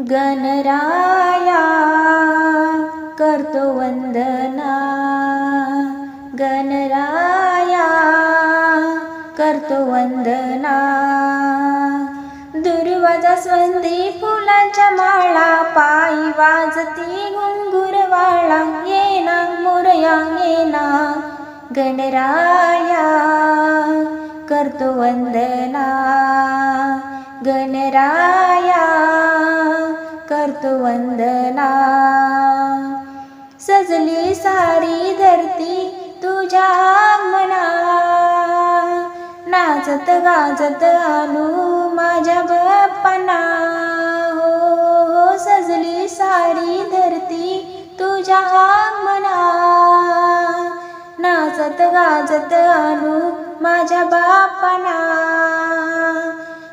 गणराया करतो वंदना. गणराया करतो वंदना. दुर्वाजा स्वंदी फुलांच्या माळा पायी वाजती गुंगुरवाळा येना मोरया येना गणराया करतो वंदना. गणराया वंदना. सजली सारी धरती तुझ्या मना. नाचत गाजत आलू माझ्या बाप्पांना हो हो सजली सारी धरती तुझ्या मना. नाचत गाजत आलू माझ्या बाप्पांना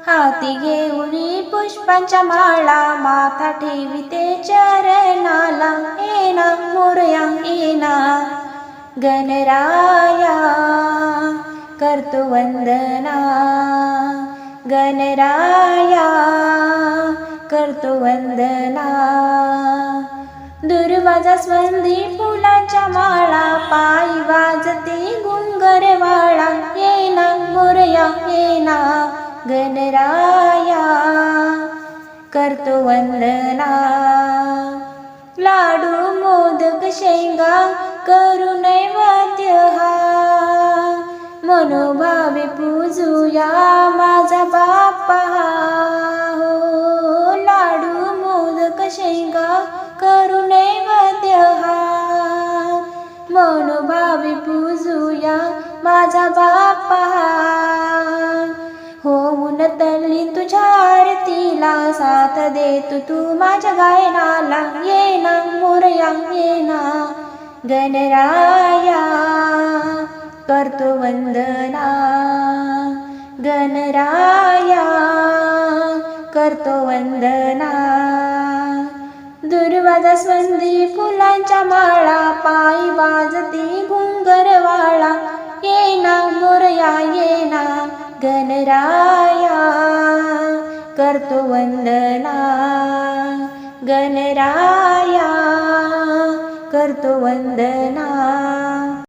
हाती घेऊनी पुष्पांच्या माळा माथा ठेविते चरणाला. येना मोरया येना गणराया करतो वंदना. गणराया करतो वंदना. दुर्वाजा स्वंदी फुलांच्या माळा पायी वाजते गुंगरवाळा. येना मोरया येना गणराया करतो वंदना. लाडू मोदक शेंगा करू नैवेद्य हा. मनोभावे पूजूया माझा बाप्पा हो. लाडू मोदक शेंगा करू नैवेद्य हा. मनोभावे पूजूया माझा बाप्पा होऊन तुझ्या आरतीला साथ दे तू माझ्या गायनाला. येना मोरया येना गणराया. करतो वंदना. गणराया. करतो वंदना. दुर्वाजा स्वंदी फुलांच्या माळा पायी वाजती घुंगरवाळा. येना मोरया येना गणराया. करतो वंदना. गणराया करतो वंदना.